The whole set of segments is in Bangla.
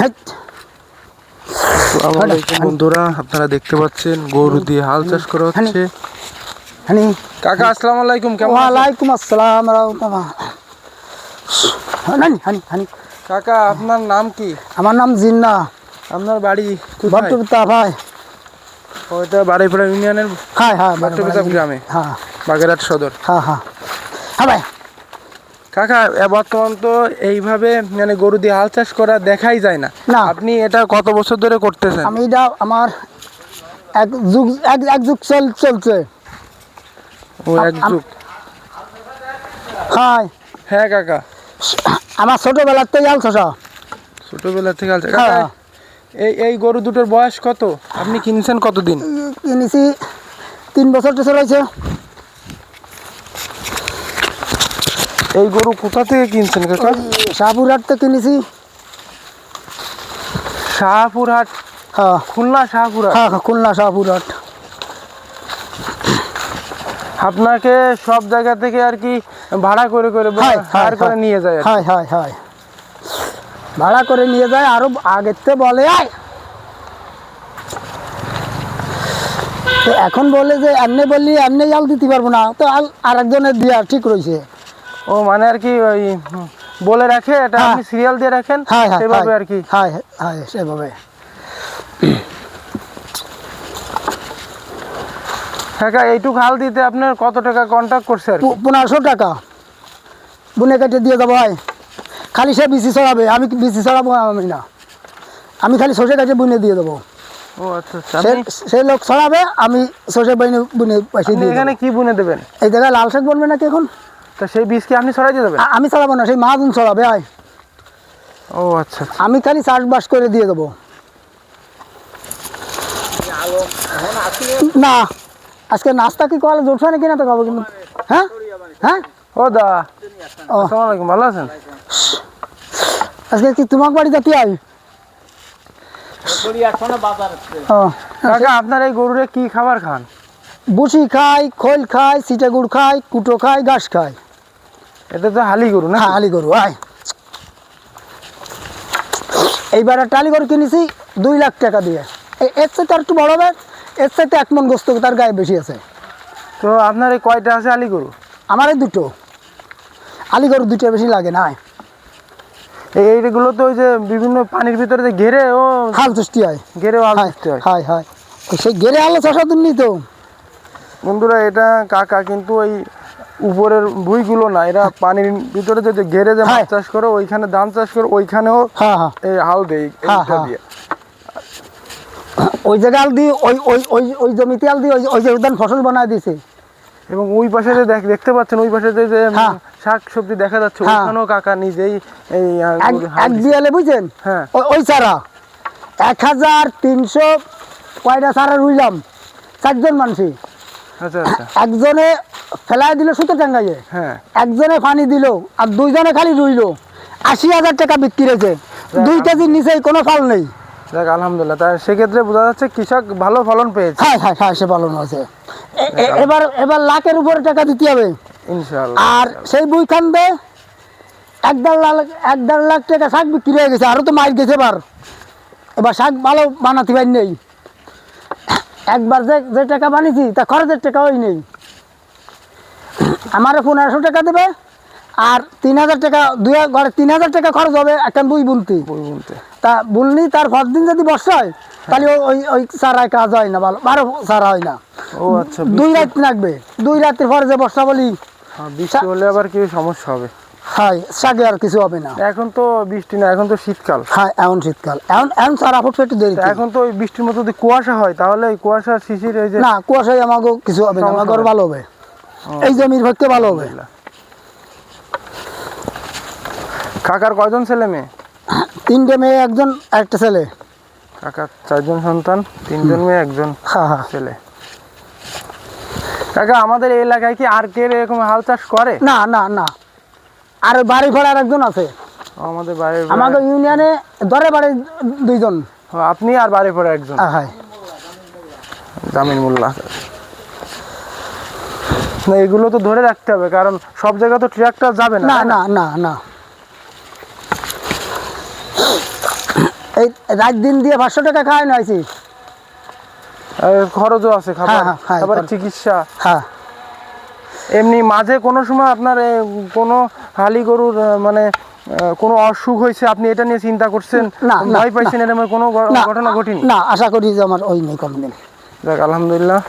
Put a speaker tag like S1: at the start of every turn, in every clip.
S1: হেৎ,
S2: বন্ধুরা আপনারা দেখতে পাচ্ছেন গরু দিয়ে হাল চাষ করা হচ্ছে। কাকা আসসালামু আলাইকুম কেমন আছেন?
S1: ওয়ালাইকুম আসসালাম
S2: কাকা আপনার নাম কি?
S1: আমার নাম জিন্না।
S2: আপনার বাড়ি
S1: ভট্টপিতা ভাই।
S2: ওইটা বাড়িপাড়া ইউনিয়নের
S1: হ্যাঁ হ্যাঁ
S2: ভট্টপিতা গ্রামে
S1: হ্যাঁ।
S2: বাগেরহাট সদর।
S1: হ্যাঁ হ্যাঁ। হ্যাঁ ভাই।
S2: কাকা বর্তমান তো এইভাবে মানে গরু দিয়ে হাল চাষ করা দেখাই যায় না।
S1: না।
S2: আপনি এটা কত বছর ধরে করতেছেন?
S1: আমি এটা আমার এক যুগ এক এক যুগ চল চলছে।
S2: ও এক যুগ।
S1: হ্যাঁ।
S2: হ্যাঁ কাকা।
S1: আমার ছোটবেলার থেকে আল ছশো
S2: ছোটবেলা থেকে হাল চাষ।
S1: হ্যাঁ।
S2: এই এই গরু দুটোর বয়স কত? আপনি কিনছেন কতদিন?
S1: কিনেছি তিন বছর টছর হয়েছে
S2: এই গরু কোথা থেকে কিনছেন কাকা?
S1: শাহপুরহাট থেকে কিনেছি।
S2: শাহপুরহাট?
S1: হ্যাঁ।
S2: খুলনা শাহপুরহাট?
S1: হ্যাঁ হ্যাঁ, খুলনা শাহপুরহাট।
S2: আপনাকে সব জায়গা থেকে আর কি ভাড়া করে করে হায়ার করে নিয়ে যায় আর।
S1: হায় হায় হায়। ভাড়া করে নিয়ে যায় আরও আগের থেকে বলে আয়। এখন বলে যে এমনি বললি এমনি আল দিতে পারব না। তো আল আরেকজনের দিয়া ঠিক রয়েছে।
S2: ও মানে আর কি ওই বলে রাখে এটা
S1: হ্যাঁ।
S2: আপনি সিরিয়াল দিয়ে রাখেন
S1: হ্যাঁ হ্যাঁ
S2: সেভাবে আর কি।
S1: হ্যাঁ হ্যাঁ সেভাবে।
S2: কাকা এইটুক হাল দিতে আপনার কত টাকা কন্ট্যাক্ট করছে আর
S1: পনেরোশো টাকা। বুনে কেটে দিয়ে দেবো ভাই। খালি সে বিসি ছড়াবে আমি বিসি ছড়াবো আমি না। আমি খালি সর্ষে কাটে বুনে দিয়ে দেবো।
S2: ও আচ্ছা আচ্ছা
S1: সে লোক ছড়াবে আমি সর্ষে বাইনে বুনে দিয়ে
S2: এখানে কি বুনে দেবেন?
S1: এই জায়গায় লাল শাক বলবে নাকি এখন?
S2: তা সেই বীজ কি আপনি ছড়াই দিয়ে দেবেন
S1: আমি ছড়াবো না সেই মাহাজন ছড়াবে আয়।
S2: ও আচ্ছা আচ্ছা।
S1: আমি খালি চাষবাস করে দিয়ে দেবো। না আজকে নাস্তা কি করা জোরছে নাকি না তো খাব কিন্তু। হ্যাঁ? হ্যাঁ?
S2: ও দা। আসসালামু আলাইকুম ভালো আছেন?
S1: আজকে কি তোমার বাড়িতে কি আই
S2: কাকা আপনার এই গরুরে কি খাবার খান?
S1: বুসি খাই খোল খাই সিটে গুড় খাই কুটো খাই ঘাস খাই।
S2: এটা তো হালি গরু না
S1: হ্যাঁ আলি গরু আয়। এইবার টালি গরু কিনেছি দুই লাখ টাকা দিয়ে। এর সাথে আর একটু বড় হবে এর সাথে এক মন গোস্ত তার গায়ে বেশি আছে।
S2: তো আপনার এই কয়টা আছে আলি গরু?
S1: আমার এই দুটো। আলি গরু দুটো বেশি লাগে না
S2: এই এইগুলো তো ওই যে বিভিন্ন পানির ভিতরে যে ঘেরে ও
S1: হাল সৃষ্টি হয়।
S2: আল
S1: হায়
S2: দিতে হয়।
S1: হায় হায়। সেই গেরে আলো চাষা দিনই তো।
S2: বন্ধুরা এটা কাকা কিন্তু ওই উপরের ভুইগুলো না এরা পানির ভিতরে যে যে ঘেরে যে মাছ
S1: হ্যাঁ।
S2: চাষ করে ওইখানে ধান চাষ করে ওইখানেও
S1: হ্যাঁ হ্যাঁ।
S2: এই হাল এইটা। দিয়ে
S1: ওই জায়গা আল দিয়ে ওই ওই ওই ওই জমিতে আল দিয়ে ওই ওই যে উদ্যান ফসল বানায় দিছে
S2: এবং ওই পাশে যে দেখ- দেখতে পাচ্ছেন ওই পাশে যে। শাক সবজি দেখা যাচ্ছে। ওইখানেও কাকা নিজেই এই
S1: এক দিয়ালে বুঝছেন?
S2: হ্যাঁ।
S1: ওই চারা। এক হাজার তিনশো কয়টা চারা রুইলাম। চারজন মানুষই। একজনে ফেলাই দিল সুতো টাঙ্গাইয়ে
S2: হ্যাঁ।
S1: একজনে পানি দিল আর দুইজনে খালি রুইলো। আশি হাজার টাকা বিক্রি হয়েছে। দুই কেজির নিচে কোনো ফল নেই।
S2: দেখ আলহামদুলিল্লাহ। তাই সেক্ষেত্রে বোঝা যাচ্ছে কৃষক ভালো ফলন পেয়েছে।
S1: হ্যাঁ হ্যাঁ হ্যাঁ সে পালন হয়েছে। এবার এবার লাখের উপরে টাকা দিতে হবে।
S2: ইনশাআল্লাহ।
S1: আর সেই বই খান্দে এক দেড় লাখ এক দেড় লাখ টাকা শাক বিক্রি হয়ে গেছে। আরও তো মার গেছে এবার। এবার শাক ভালো বানাতে পারি নেই। একবার যে যে টাকা বানিয়েছি তা খরচের টাকা ওই নেই। আমারে পনেরোশো টাকা দেবে আর তিন হাজার টাকা দুই ঘরে তিন হাজার টাকা খরচ হবে একটা বই বুনতে।
S2: বই বলতে
S1: তা বুনলি তার পর দিন যদি বর্ষা হয় তাহলে ওই ওই সারায় কাজ হয় না ভালো বারো চারা হয় না।
S2: ও আচ্ছা
S1: দুই রাত লাগবে। দুই রাতের পরে যে বর্ষা বলি
S2: হ্যাঁ, বৃষ্টি হলে আবার কি সমস্যা হবে?
S1: হয় শাকে আর কিছু হবে না।
S2: এখন তো বৃষ্টি না এখন তো শীতকাল।
S1: হ্যাঁ এমন শীতকাল। এখন এখন চারা ফুটবে একটু দেরি
S2: এখন তো ওই বৃষ্টির মতো যদি কুয়াশা হয় তাহলে এই কুয়াশার শিশির এই যে
S1: না কুয়াশায় আমাকে কিছু হবে না আমার ভালো হবে। এই জমির পক্ষে ভালো হবে।
S2: কাকার কয়জন ছেলে মেয়ে?
S1: তিনটে মেয়ে একজন একটা ছেলে।
S2: কাকার চারজন সন্তান তিনজন মেয়ে একজন ছেলে। কাকা আমাদের এলাকায় কি আর কে এরকম হাল চাষ করে?
S1: না না না। আর বাড়ি ভাড়ার একজন আছে।
S2: আমাদের বাড়ির
S1: আমাকে ইউনিয়নে দরে বাড়ি দুইজন।
S2: আপনি আর বাড়ি পরে একজন?
S1: হ্যাঁ।
S2: জামিন মোল্লা। না এগুলো তো ধরে রাখতে হবে কারণ সব জায়গা তো ট্রাক্টর যাবে না
S1: না না? না এই রাত দিন দিয়ে পাঁচশো টাকা খাওয়াই নিয়েছি
S2: খরচও আছে খাবার।
S1: হ্যাঁ, হ্যাঁ, হ্যাঁ।
S2: চিকিৎসা।
S1: হ্যাঁ।
S2: এমনি মাঝে কোনো সময় আপনার কোনো হালি গরুর মানে কোনো অসুখ হয়েছে আপনি এটা নিয়ে চিন্তা করছেন?
S1: না,
S2: ভয় পাইছেন এরকম কোনো ঘটনা ঘটেনি?
S1: না আশা করি যে আমার ওই নেই কোনদিন।
S2: যাক আলহামদুলিল্লাহ।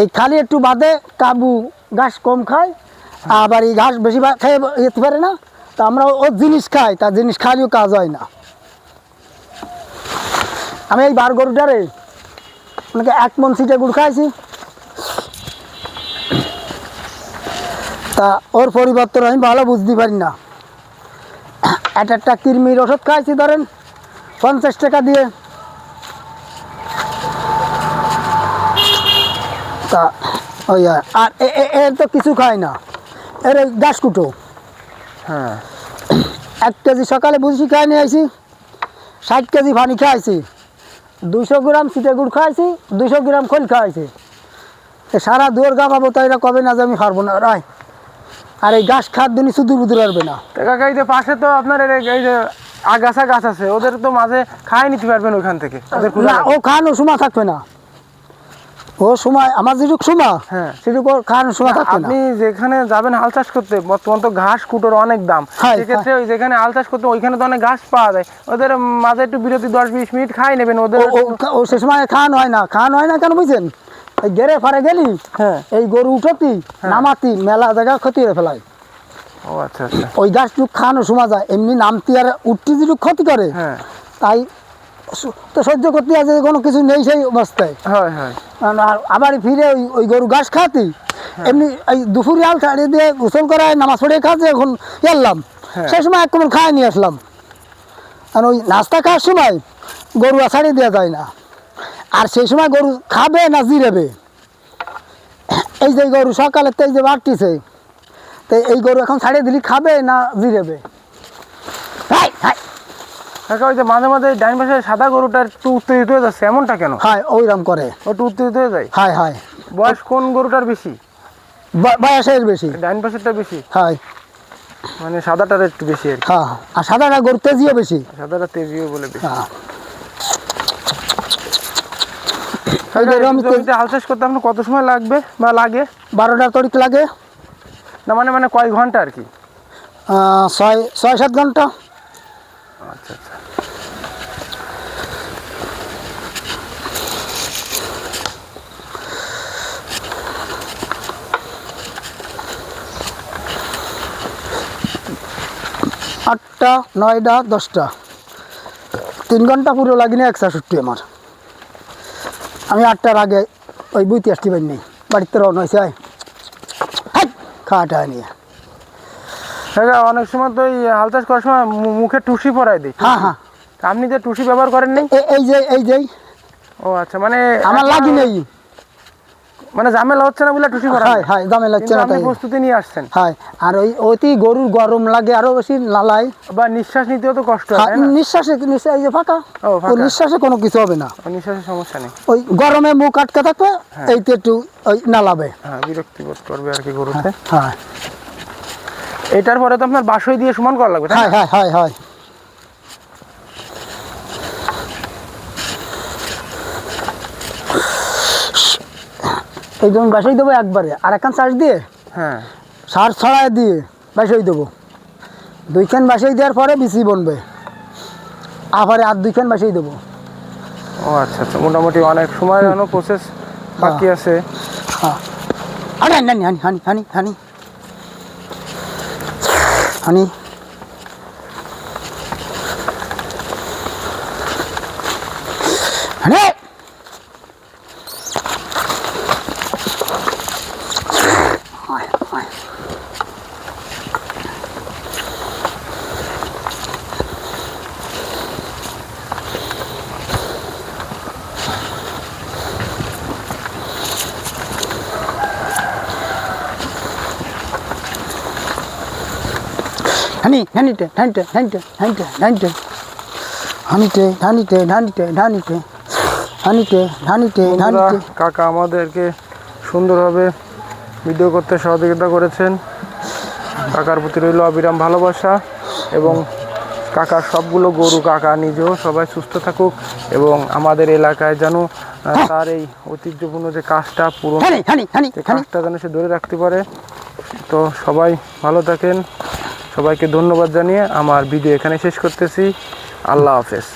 S1: এই খালি একটু বাদে কাবু ঘাস কম খায় আবার এই ঘাস বেশি খেয়ে যেতে পারে না। তা আমরা ওর জিনিস খাই তার জিনিস খালিও কাজ হয় না। আমি এই বার গরুটারে ওনাকে এক মন সিটে গুড় খাইছি। তা ওর পরিবর্তন আমি ভালো বুঝতে পারি না। এক একটা কৃমির ওষুধ খাইছি ধরেন পঞ্চাশ টাকা দিয়ে। তা ওই আর এর তো কিছু খায় না। এর ওই গাছ কুটো।
S2: হ্যাঁ।
S1: এক কেজি সকালে বুঝি খাই নিয়ে আইছি ষাট কেজি পানি খাইছি দুশো গ্রাম সিটে গুড় খাইছি দুইশো গ্রাম খোল খাইছি। সারা দুয়ার গা পাবো তাই কবে না যে আমি পারব না রায়। আর এই গাছ খাদ দিনই শুধু বুধু পারবে না
S2: কাকা এই যে পাশে তো আপনার এই যে আগাছা গাছ আছে ওদের তো মাঝে খাই নিতে পারবেন ওইখান থেকে।
S1: না ও। খাওয়ানোর সময় থাকবে না। ও সময় আমার যেটুক সময়
S2: হ্যাঁ।
S1: সেটুকু সময় থাকবে
S2: আপনি যেখানে যাবেন হাল চাষ করতে বর্তমান তো ঘাস কুটোর অনেক দাম।
S1: হ্যাঁ,
S2: সেক্ষেত্রে ওই যেখানে হাল চাষ করতে ওইখানে তো অনেক ঘাস পাওয়া যায়। ওদের মাঝে একটু বিরতি দশ বিশ মিনিট খাই নেবেন ওদের
S1: ও- সে সময় খাওয়ানো হয় না। খাওয়ানো হয় না কেন বুঝছেন? গেরে ফারে গেলি
S2: হ্যাঁ।
S1: এই গরু উঠতি নামাতি মেলা জায়গা ক্ষতি হয়ে ফেলায়
S2: ও আচ্ছা আচ্ছা।
S1: ওই গাছটুক খাওয়ানো সময় যায় এমনি নামতি আর উঠতি যেটুক ক্ষতি করে
S2: হ্যাঁ।
S1: তাই তো সহ্য করতে আছে কোনো কিছু নেই সেই অবস্থায়।
S2: হয় হয়।
S1: আবার ফিরে ওই ওই গরু ঘাস খাতি
S2: হ্যাঁ।
S1: এমনি এই দুপুরে আল ছাড়িয়ে দিয়ে গোসল করায় নামাজ পড়ে খাচ্ছে এখন এলাম
S2: হ্যাঁ।
S1: সেই সময় এক কোমর খায় নিয়ে আসলাম। আর ওই নাস্তা খাওয়ার সময় গরু আর ছাড়িয়ে দেওয়া যায় না। আর সেই সময় গরু খাবে না জিরেবে? এই যে গরু সকালে তো এই যে বাড়তিছে তো এই গরু এখন ছাড়িয়ে দিলি খাবে না জিরেবে? High high.
S2: কাকা ওই যে মাঝে মাঝে ডাইন পাশে সাদা গরুটা একটু উত্তেজিত হয়ে যাচ্ছে এমনটা কেন?
S1: হাই ওইরকম করে।
S2: একটু উত্তেজিত হয়ে যায়?
S1: হাই হাই।
S2: বয়স কোন গরুটার বেশি?
S1: বয়সের বেশি।
S2: ডাইন পাশেরটা বেশি?
S1: হাই।
S2: মানে সাদাটার একটু বেশি আর
S1: হ্যাঁ আর সাদাটা গরু তেজিও বেশি।
S2: সাদাটা তেজিও বলে বেশি।
S1: হ্যাঁ
S2: কাকা,
S1: এই যে
S2: এই
S1: আমি তো-
S2: জমিতে হাল চাষ করতে আপনার কত সময় লাগবে বা লাগে?
S1: বারোটার তরিক লাগে।
S2: না মানে মানে কয় ঘণ্টা আর কি?
S1: ছয় ছয় সাত ঘণ্টা।
S2: আচ্ছা আচ্ছা।
S1: আটটা নয়টা দশটা। তিন ঘণ্টা পুরো লাগেনি একশো আমার। আমি আটটার আগে ওই বুইতে আসতে পারি নেই। বাড়িতে রওনা হয়েছে খাওয়াটা নিয়ে।
S2: অনেক সময় তো এই হাল চাষ করার সময় মুখে টুসি পরাই দিই
S1: হ্যাঁ হ্যাঁ।
S2: আপনি যে টুসি ব্যবহার করেন নেই?
S1: এই যে এই যে।
S2: ও আচ্ছা মানে
S1: আমার লাগি নেই।
S2: মানে ঝামেলা হচ্ছে না বলে টুসি
S1: হাই দামে লাগছে
S2: কিন্তু
S1: না তাই।
S2: প্রস্তুতি নিয়ে আসছেন।
S1: আর ওই অতি গরুর গরম লাগে আরও বেশি লালাই।
S2: বা নিঃশ্বাস নিতেও তো কষ্ট হয়
S1: হ্যাঁ,
S2: না?
S1: নিঃশ্বাসে নিঃশ্বাস এই যে ফাঁকা
S2: ও,
S1: নিঃশ্বাসে কোনো কিছু হবে না।
S2: ও, নিঃশ্বাসের সমস্যা নেই।
S1: ওই গরমে মুখ আটকে থাকবে এইতে একটু ওই নালাবে।
S2: হ্যাঁ বিরক্তি বোধ করবে আর কি গরুতে।
S1: হ্যাঁ
S2: এটার পরে তো আপনার বাসই দিয়ে সমান করা লাগবে তাই
S1: হাই
S2: না?
S1: হাই এই জন্য বাসাই দেবো একবারে। আর একখান চাষ দিয়ে
S2: হ্যাঁ।
S1: সার ছড়ায় দিয়ে বাসাই দেবো। দুইখান বাসাই দেওয়ার পরে বিচি বনবে। আবারে আর দুইখান বাসাই দেবো।
S2: ও আচ্ছা আচ্ছা মোটামুটি অনেক সময় যেন প্রসেস বাকি আছে।
S1: হ্যাঁ। হানি হানি হানি হানি হানি। হানি। হানি হানিটে হানিটে হানিটে হানিটে হানিটে হানিটে হানিটে হানিটে হানিটে ধানিতে হানিটে
S2: কাকা আমাদেরকে সুন্দরভাবে ভিডিও করতে সহযোগিতা করেছেন। কাকার প্রতি রইল অবিরাম ভালোবাসা এবং কাকার সবগুলো গরু কাকা নিজেও সবাই সুস্থ থাকুক এবং আমাদের এলাকায় যেন তার এই ঐতিহ্যপূর্ণ যে কাজটা পুরো কাজটা যেন সে ধরে রাখতে পারে। তো সবাই ভালো থাকেন। সবাইকে ধন্যবাদ জানিয়ে আমার ভিডিও এখানে শেষ করতেছি। আল্লাহ হাফেজ।